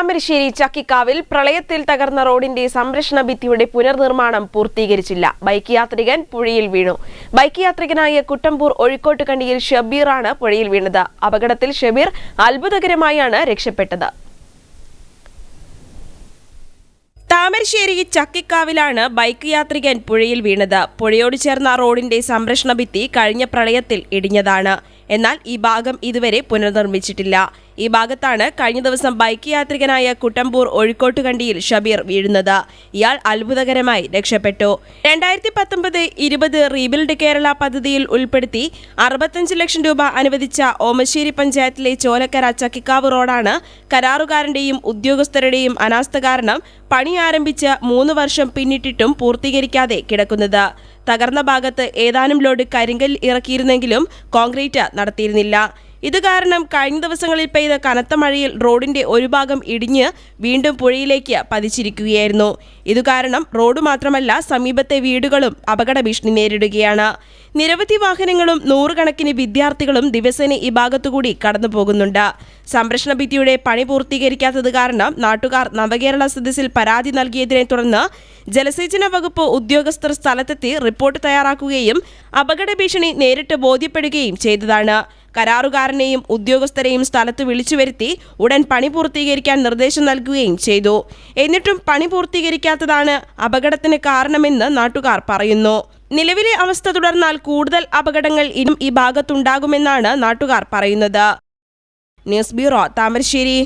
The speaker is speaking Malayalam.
താമരശ്ശേരി ചക്കിക്കാവിൽ പ്രളയത്തിൽ തകർന്ന റോഡിന്റെ സംരക്ഷണ ഭിത്തിയുടെ പുനർനിർമ്മാണം പൂർത്തീകരിച്ചില്ല. ബൈക്ക് യാത്രികൻ പുഴയിൽ വീണു. ബൈക്ക് യാത്രികനായ കുട്ടമ്പൂർ ഒഴിക്കോട്ട് കണ്ടിയിൽ ഷബീറാണ് പുഴയിൽ വീണത്. അപകടത്തിൽ ഷബീർ അത്ഭുതകരമായാണ് രക്ഷപ്പെട്ടത്. താമരശ്ശേരി ചക്കിക്കാവിലാണ് ബൈക്ക് യാത്രികൻ പുഴയിൽ വീണത്. പുഴയോട് ചേർന്ന റോഡിന്റെ സംരക്ഷണ ഭിത്തി കഴിഞ്ഞ പ്രളയത്തിൽ ഇടിഞ്ഞതാണ്. എന്നാൽ ഈ ഭാഗം ഇതുവരെ പുനർനിർമ്മിച്ചിട്ടില്ല. ഈ ഭാഗത്താണ് കഴിഞ്ഞ ദിവസം ബൈക്ക് യാത്രികനായ കുട്ടമ്പൂർ ഒഴിക്കോട്ടുകണ്ടിയിൽ ഷബീർ വീഴുന്നത്. ഇയാൾ അത്ഭുതകരമായി രക്ഷപ്പെട്ടു. രണ്ടായിരത്തി പത്തൊമ്പത് ഇരുപത് റീബിൽഡ് കേരള പദ്ധതിയിൽ ഉൾപ്പെടുത്തി അറുപത്തഞ്ച് ലക്ഷം രൂപ അനുവദിച്ച ഓമശ്ശേരി പഞ്ചായത്തിലെ ചോലക്കര ചക്കിക്കാവ് റോഡാണ് കരാറുകാരന്റെയും ഉദ്യോഗസ്ഥരുടെയും അനാസ്ഥ കാരണം പണി ആരംഭിച്ച് മൂന്ന് വർഷം പിന്നിട്ടിട്ടും പൂർത്തീകരിക്കാതെ കിടക്കുന്നത്. തകർന്ന ഭാഗത്ത് ഏതാനും ലോഡ് കരിങ്കൽ ഇറക്കിയിരുന്നെങ്കിലും കോൺക്രീറ്റ് നടത്തിയിരുന്നില്ല. ഇത് കാരണം കഴിഞ്ഞ ദിവസങ്ങളിൽ പെയ്ത കനത്ത മഴയിൽ റോഡിന്റെ ഒരു ഭാഗം ഇടിഞ്ഞ് വീണ്ടും പുഴയിലേക്ക് പതിച്ചിരിക്കുകയായിരുന്നു. ഇതു കാരണം റോഡ് മാത്രമല്ല സമീപത്തെ വീടുകളും അപകട ഭീഷണി നേരിടുകയാണ്. നിരവധി വാഹനങ്ങളും നൂറുകണക്കിന് വിദ്യാർത്ഥികളും ദിവസേന ഈ ഭാഗത്തുകൂടി കടന്നു പോകുന്നുണ്ട് സംരക്ഷണ ഭിത്തിയുടെ പണി പൂർത്തീകരിക്കാത്തത് കാരണം നാട്ടുകാർ നവകേരള സദസ്സിൽ പരാതി നൽകിയതിനെ തുടർന്ന് ജലസേചന വകുപ്പ് ഉദ്യോഗസ്ഥർ സ്ഥലത്തെത്തി റിപ്പോർട്ട് തയ്യാറാക്കുകയും അപകട ഭീഷണി നേരിട്ട് ബോധ്യപ്പെടുകയും ചെയ്തതാണ്. കരാറുകാരനെയും ഉദ്യോഗസ്ഥരെയും സ്ഥലത്ത് വിളിച്ചു വരുത്തി ഉടൻ പണി പൂർത്തീകരിക്കാൻ നിർദ്ദേശം നൽകുകയും ചെയ്തു. എന്നിട്ടും പണി പൂർത്തീകരിക്കാത്തതാണ് അപകടത്തിന് കാരണമെന്ന് നാട്ടുകാർ പറയുന്നു. നിലവിലെ അവസ്ഥ തുടർന്നാൽ കൂടുതൽ അപകടങ്ങൾ ഇനിയും ഈ ഭാഗത്തുണ്ടാകുമെന്നാണ് നാട്ടുകാർ പറയുന്നത്. News bureau Thamarassery.